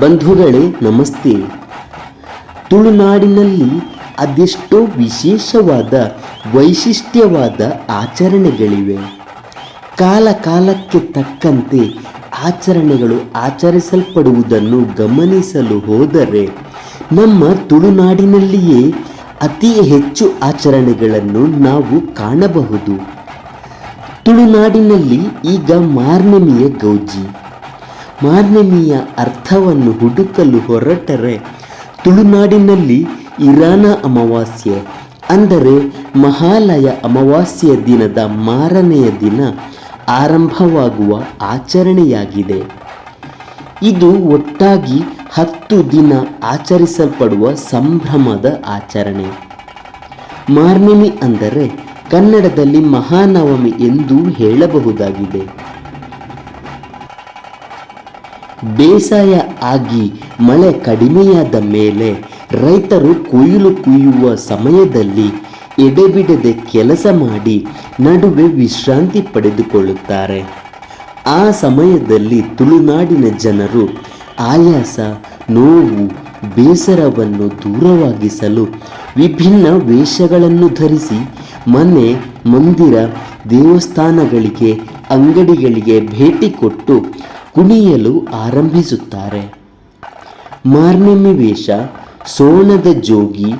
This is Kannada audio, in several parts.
ಬಂಧುಗಳೇ, ನಮಸ್ತೆ. ತುಳುನಾಡಿನಲ್ಲಿ ಅದೆಷ್ಟೋ ವಿಶೇಷವಾದ, ವೈಶಿಷ್ಟ್ಯವಾದ ಆಚರಣೆಗಳಿವೆ. ಕಾಲ ಕಾಲಕ್ಕೆ ತಕ್ಕಂತೆ ಆಚರಣೆಗಳು ಆಚರಿಸಲ್ಪಡುವುದನ್ನು ಗಮನಿಸಲು ಹೋದರೆ, ನಮ್ಮ ತುಳುನಾಡಿನಲ್ಲಿಯೇ ಅತಿ ಹೆಚ್ಚು ಆಚರಣೆಗಳನ್ನು ನಾವು ಕಾಣಬಹುದು. ತುಳುನಾಡಿನಲ್ಲಿ ಈಗ ಮಾರ್ನಮಿಯ ಗೌಜಿ. ಮಾರ್ನಮಿಯ ಅರ್ಥವನ್ನು ಹುಡುಕಲು ಹೊರಟರೆ, ತುಳುನಾಡಿನಲ್ಲಿ ಇರಾನ ಅಮಾವಾಸ್ಯೆ, ಅಂದರೆ ಮಹಾಲಯ ಅಮಾವಾಸ್ಯೆಯ ದಿನದ ಮಾರನೆಯ ದಿನ ಆರಂಭವಾಗುವ ಆಚರಣೆಯಾಗಿದೆ. ಇದು ಒಟ್ಟಾಗಿ ಹತ್ತು ದಿನ ಆಚರಿಸಲ್ಪಡುವ ಸಂಭ್ರಮದ ಆಚರಣೆ. ಮಾರ್ನಮಿ ಅಂದರೆ ಕನ್ನಡದಲ್ಲಿ ಮಹಾನವಮಿ ಎಂದು ಹೇಳಬಹುದಾಗಿದೆ. ಬೇಸಾಯ ಆಗಿ ಮಳೆ ಕಡಿಮೆಯಾದ ಮೇಲೆ ರೈತರು ಕೊಯ್ಲು ಕುಯ್ಯುವ ಸಮಯದಲ್ಲಿ ಎಡೆಬಿಡದೆ ಕೆಲಸ ಮಾಡಿ ನಡುವೆ ವಿಶ್ರಾಂತಿ ಪಡೆದುಕೊಳ್ಳುತ್ತಾರೆ. ಆ ಸಮಯದಲ್ಲಿ ತುಳುನಾಡಿನ ಜನರು ಆಯಾಸ, ನೋವು, ಬೇಸರವನ್ನು ದೂರವಾಗಿಸಲು ವಿಭಿನ್ನ ವೇಷಗಳನ್ನು ಧರಿಸಿ ಮನೆ, ಮಂದಿರ, ದೇವಸ್ಥಾನಗಳಿಗೆ, ಅಂಗಡಿಗಳಿಗೆ ಭೇಟಿ ಕೊಟ್ಟು ಕುಣಿಯಲು ಆರಂಭಿಸುತ್ತಾರೆ. ಮಾರ್ನೆಮಿ ವೇಷ, ಸೋಣದ ಜೋಗಿ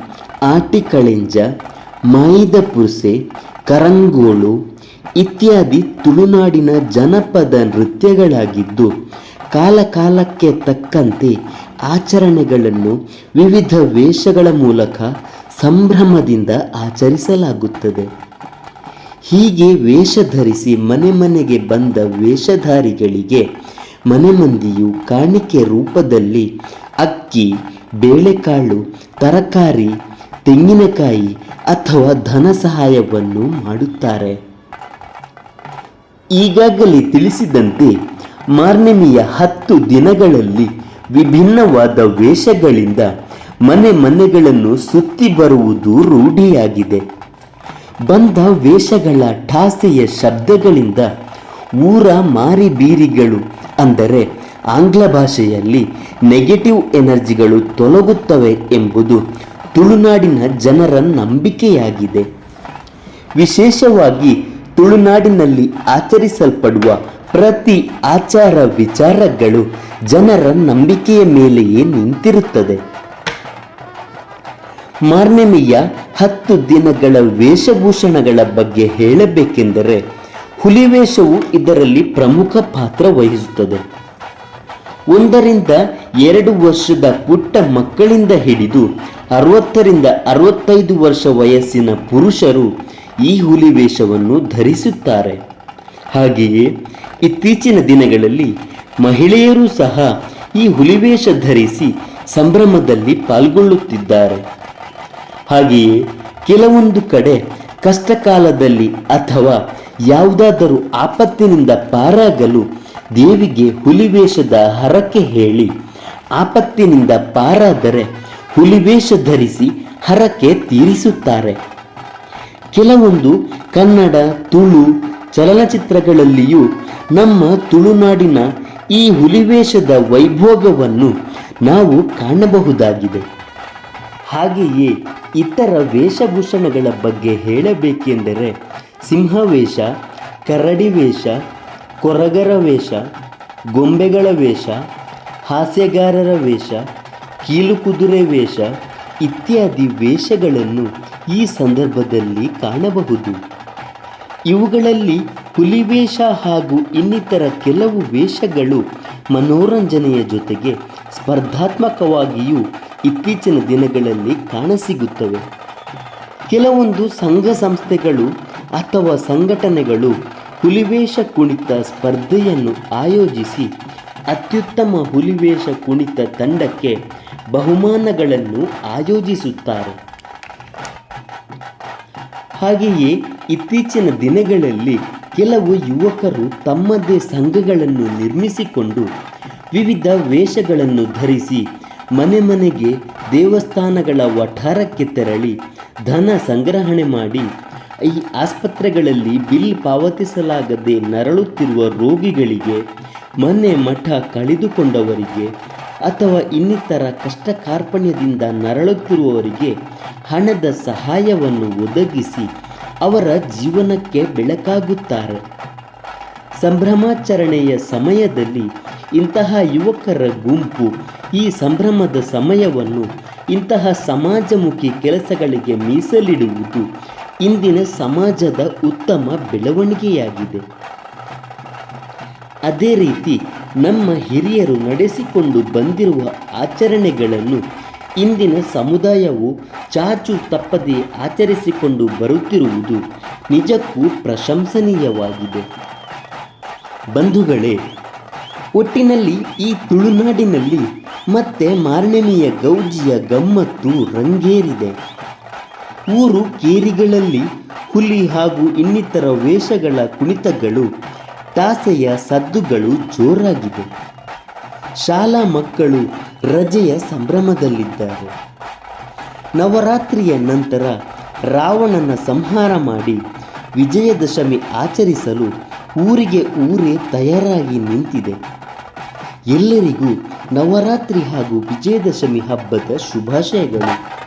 ಆಟಿಕಳೆಂಜ ಮಾಯಿದ ಪುರ್ಸೆ, ಕರಂಗೋಳು ಇತ್ಯಾದಿ ತುಳುನಾಡಿನ ಜನಪದ ನೃತ್ಯಗಳಾಗಿದ್ದು, ಕಾಲಕಾಲಕ್ಕೆ ತಕ್ಕಂತೆ ಆಚರಣೆಗಳನ್ನು ವಿವಿಧ ವೇಷಗಳ ಮೂಲಕ ಸಂಭ್ರಮದಿಂದ ಆಚರಿಸಲಾಗುತ್ತದೆ. ಹೀಗೆ ವೇಷ ಧರಿಸಿ ಮನೆ ಮನೆಗೆ ಬಂದ ವೇಷಧಾರಿಗಳಿಗೆ ಮನೆ ಮಂದಿಯು ಕಾಣಿಕೆ ರೂಪದಲ್ಲಿ ಅಕ್ಕಿ, ಬೇಳೆಕಾಳು, ತರಕಾರಿ, ತೆಂಗಿನಕಾಯಿ ಅಥವಾ ಧನ ಸಹಾಯವನ್ನು ಮಾಡುತ್ತಾರೆ. ಈಗಾಗಲೇ ತಿಳಿಸಿದಂತೆ ಮಾರ್ನೆಮಿಯ ಹತ್ತು ದಿನಗಳಲ್ಲಿ ವಿಭಿನ್ನವಾದ ವೇಷಗಳಿಂದ ಮನೆ ಮನೆಗಳನ್ನು ಸುತ್ತಿ ಬರುವುದು ರೂಢಿಯಾಗಿದೆ. ಬಂದ ವೇಷಗಳ ಠಾಸೆಯ ಶಬ್ದಗಳಿಂದ ಊರ ಮಾರಿ ಬೀರಿಗಳು ಅಂದರೆ ಆಂಗ್ಲ ಭಾಷೆಯಲ್ಲಿ ನೆಗೆಟಿವ್ ಎನರ್ಜಿಗಳು ತೊಲಗುತ್ತವೆ ಎಂಬುದು ತುಳುನಾಡಿನ ಜನರ ನಂಬಿಕೆಯಾಗಿದೆ. ವಿಶೇಷವಾಗಿ ತುಳುನಾಡಿನಲ್ಲಿ ಆಚರಿಸಲ್ಪಡುವ ಪ್ರತಿ ಆಚಾರ ವಿಚಾರಗಳು ಜನರ ನಂಬಿಕೆಯ ಮೇಲೆಯೇ ನಿಂತಿರುತ್ತದೆ. ಮಾರ್ನೆಮಿಯ ಹತ್ತು ದಿನಗಳ ವೇಷಭೂಷಣಗಳ ಬಗ್ಗೆ ಹೇಳಬೇಕೆಂದರೆ ಹುಲಿವೇಷವು ಇದರಲ್ಲಿ ಪ್ರಮುಖ ಪಾತ್ರ ವಹಿಸುತ್ತದೆ. ಒಂದರಿಂದ ಎರಡು ವರ್ಷದ ಪುಟ್ಟ ಮಕ್ಕಳಿಂದ ಹಿಡಿದು ಅರವತ್ತರಿಂದ ಅರವತ್ತೈದು ವರ್ಷ ವಯಸ್ಸಿನ ಪುರುಷರು ಈ ಹುಲಿವೇಷವನ್ನು ಧರಿಸುತ್ತಾರೆ. ಹಾಗೆಯೇ ಇತ್ತೀಚಿನ ದಿನಗಳಲ್ಲಿ ಮಹಿಳೆಯರು ಸಹ ಈ ಹುಲಿವೇಷ ಧರಿಸಿ ಸಂಭ್ರಮದಲ್ಲಿ ಪಾಲ್ಗೊಳ್ಳುತ್ತಿದ್ದಾರೆ. ಹಾಗೆಯೇ ಕೆಲವೊಂದು ಕಡೆ ಕಷ್ಟಕಾಲದಲ್ಲಿ ಅಥವಾ ಯಾವುದಾದರೂ ಆಪತ್ತಿನಿಂದ ಪಾರಾಗಲು ದೇವಿಗೆ ಹುಲಿವೇಷದ ಹರಕೆ ಹೇಳಿ, ಆಪತ್ತಿನಿಂದ ಪಾರಾದರೆ ಹುಲಿವೇಷ ಧರಿಸಿ ಹರಕೆ ತೀರಿಸುತ್ತಾರೆ. ಕೆಲವೊಂದು ಕನ್ನಡ, ತುಳು ಚಲನಚಿತ್ರಗಳಲ್ಲಿಯೂ ನಮ್ಮ ತುಳುನಾಡಿನ ಈ ಹುಲಿವೇಷದ ವೈಭೋಗವನ್ನು ನಾವು ಕಾಣಬಹುದಾಗಿದೆ. ಹಾಗೆಯೇ ಇತರ ವೇಷಭೂಷಣಗಳ ಬಗ್ಗೆ ಹೇಳಬೇಕೆಂದರೆ ಸಿಂಹವೇಷ, ಕರಡಿ ವೇಷ, ಕೊರಗರ ವೇಷ, ಗೊಂಬೆಗಳ ವೇಷ, ಹಾಸ್ಯಗಾರರ ವೇಷ ಕೀಲುಕುದುರೆ ವೇಷ ಇತ್ಯಾದಿ ವೇಷಗಳನ್ನು ಈ ಸಂದರ್ಭದಲ್ಲಿ ಕಾಣಬಹುದು. ಇವುಗಳಲ್ಲಿ ಹುಲಿವೇಷ ಹಾಗೂ ಇನ್ನಿತರ ಕೆಲವು ವೇಷಗಳು ಮನೋರಂಜನೆಯ ಜೊತೆಗೆ ಸ್ಪರ್ಧಾತ್ಮಕವಾಗಿಯೂ ಇತ್ತೀಚಿನ ದಿನಗಳಲ್ಲಿ ಕಾಣಸಿಗುತ್ತವೆ. ಕೆಲವೊಂದು ಸಂಘ ಸಂಸ್ಥೆಗಳು ಅಥವಾ ಸಂಘಟನೆಗಳು ಹುಲಿವೇಷ ಕುಣಿತ ಸ್ಪರ್ಧೆಯನ್ನು ಆಯೋಜಿಸಿ ಅತ್ಯುತ್ತಮ ಹುಲಿವೇಷ ಕುಣಿತ ತಂಡಕ್ಕೆ ಬಹುಮಾನಗಳನ್ನು ಆಯೋಜಿಸುತ್ತಾರೆ. ಹಾಗೆಯೇ ಇತ್ತೀಚಿನ ದಿನಗಳಲ್ಲಿ ಕೆಲವು ಯುವಕರು ತಮ್ಮದೇ ಸಂಘಗಳನ್ನು ನಿರ್ಮಿಸಿಕೊಂಡು ವಿವಿಧ ವೇಷಗಳನ್ನು ಧರಿಸಿ ಮನೆ ಮನೆಗೆ ದೇವಸ್ಥಾನಗಳ ವಠಾರಕ್ಕೆ ತೆರಳಿ ಧನ ಸಂಗ್ರಹಣೆ ಮಾಡಿ ಈ ಆಸ್ಪತ್ರೆಗಳಲ್ಲಿ ಬಿಲ್ ಪಾವತಿಸಲಾಗದೆ ನರಳುತ್ತಿರುವ ರೋಗಿಗಳಿಗೆ ಮನೆ ಮಠ ಕಳೆದುಕೊಂಡವರಿಗೆ ಅಥವಾ ಇನ್ನಿತರ ಕಷ್ಟ ಕಾರ್ಪಣ್ಯದಿಂದ ನರಳುತ್ತಿರುವವರಿಗೆ ಹಣದ ಸಹಾಯವನ್ನು ಒದಗಿಸಿ ಅವರ ಜೀವನಕ್ಕೆ ಬೆಳಕಾಗುತ್ತಾರೆ. ಸಂಭ್ರಮಾಚರಣೆಯ ಸಮಯದಲ್ಲಿ ಇಂತಹ ಯುವಕರ ಗುಂಪು ಈ ಸಂಭ್ರಮದ ಸಮಯವನ್ನು ಇಂತಹ ಸಮಾಜಮುಖಿ ಕೆಲಸಗಳಿಗೆ ಮೀಸಲಿಡುವುದು ಇಂದಿನ ಸಮಾಜದ ಉತ್ತಮ ಬೆಳವಣಿಗೆಯಾಗಿದೆ. ಅದೇ ರೀತಿ ನಮ್ಮ ಹಿರಿಯರು ನಡೆಸಿಕೊಂಡು ಬಂದಿರುವ ಆಚರಣೆಗಳನ್ನು ಇಂದಿನ ಸಮುದಾಯವು ಚಾಚು ತಪ್ಪದೆ ಆಚರಿಸಿಕೊಂಡು ಬರುತ್ತಿರುವುದು ನಿಜಕ್ಕೂ ಪ್ರಶಂಸನೀಯವಾಗಿದೆ. ಬಂಧುಗಳೇ, ಒಟ್ಟಿನಲ್ಲಿ ಈ ತುಳುನಾಡಿನಲ್ಲಿ ಮತ್ತೆ ಮಾರ್ಣಮಿಯ ಗೌಜಿಯ ಗಮ್ಮತ್ತು ರಂಗೇರಿದೆ. ಊರು ಕೇರಿಗಳಲ್ಲಿ ಹುಲಿ ಹಾಗೂ ಇನ್ನಿತರ ವೇಷಗಳ ಕುಣಿತಗಳು, ತಾಸೆಯ ಸದ್ದುಗಳು ಜೋರಾಗಿದೆ ಶಾಲಾ ಮಕ್ಕಳು ರಜೆಯ ಸಂಭ್ರಮದಲ್ಲಿದ್ದಾರೆ. ನವರಾತ್ರಿಯ ನಂತರ ರಾವಣನ ಸಂಹಾರ ಮಾಡಿ ವಿಜಯದಶಮಿ ಆಚರಿಸಲು ಊರಿಗೆ ಊರೇ ತಯಾರಾಗಿ ನಿಂತಿದೆ. ಎಲ್ಲರಿಗೂ ನವರಾತ್ರಿ ಹಾಗೂ ವಿಜಯದಶಮಿ ಹಬ್ಬದ ಶುಭಾಶಯಗಳು.